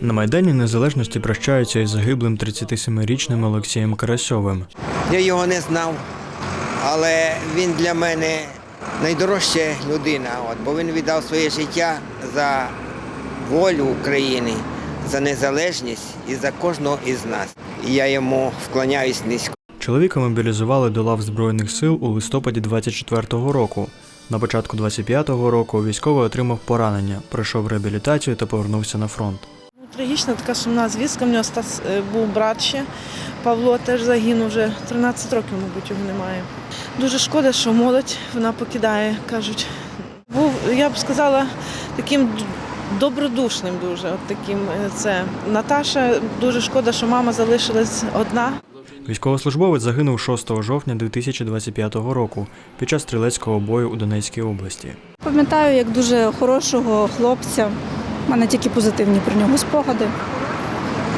На Майдані Незалежності прощаються із загиблим 37-річним Олексієм Карасьовим. Я його не знав, але він для мене найдорожча людина, от, бо він віддав своє життя за волю України, за незалежність і за кожного із нас. І я йому вклоняюсь низько. Чоловіка мобілізували до лав Збройних сил у листопаді 24-го року. На початку 25-го року військовий отримав поранення, пройшов реабілітацію та повернувся на фронт. Ну, Трагічна така сумна звістка. В нього е, був брат ще. Павло теж загинув вже 13 років, мабуть, його немає. Дуже шкода, що молодь вона покидає, кажуть. Був, я б сказала, таким добродушним дуже. От таким е, це. Наташа, дуже шкода, що мама залишилась одна. Військовослужбовець загинув 6 жовтня 2025 року під час стрілецького бою у Донецькій області. Пам'ятаю, як дуже хорошого хлопця. У мене тільки позитивні про нього спогади.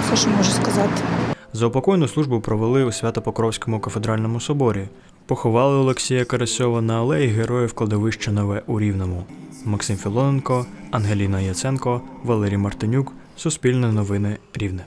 Все, що можу сказати. Заупокойну службу провели у Свято-Покровському кафедральному соборі. Поховали Олексія Карасьова на алеї Героїв кладовища Нове у Рівному. Максим Філоненко, Ангеліна Яценко, Валерій Мартинюк. Суспільне новини Рівне.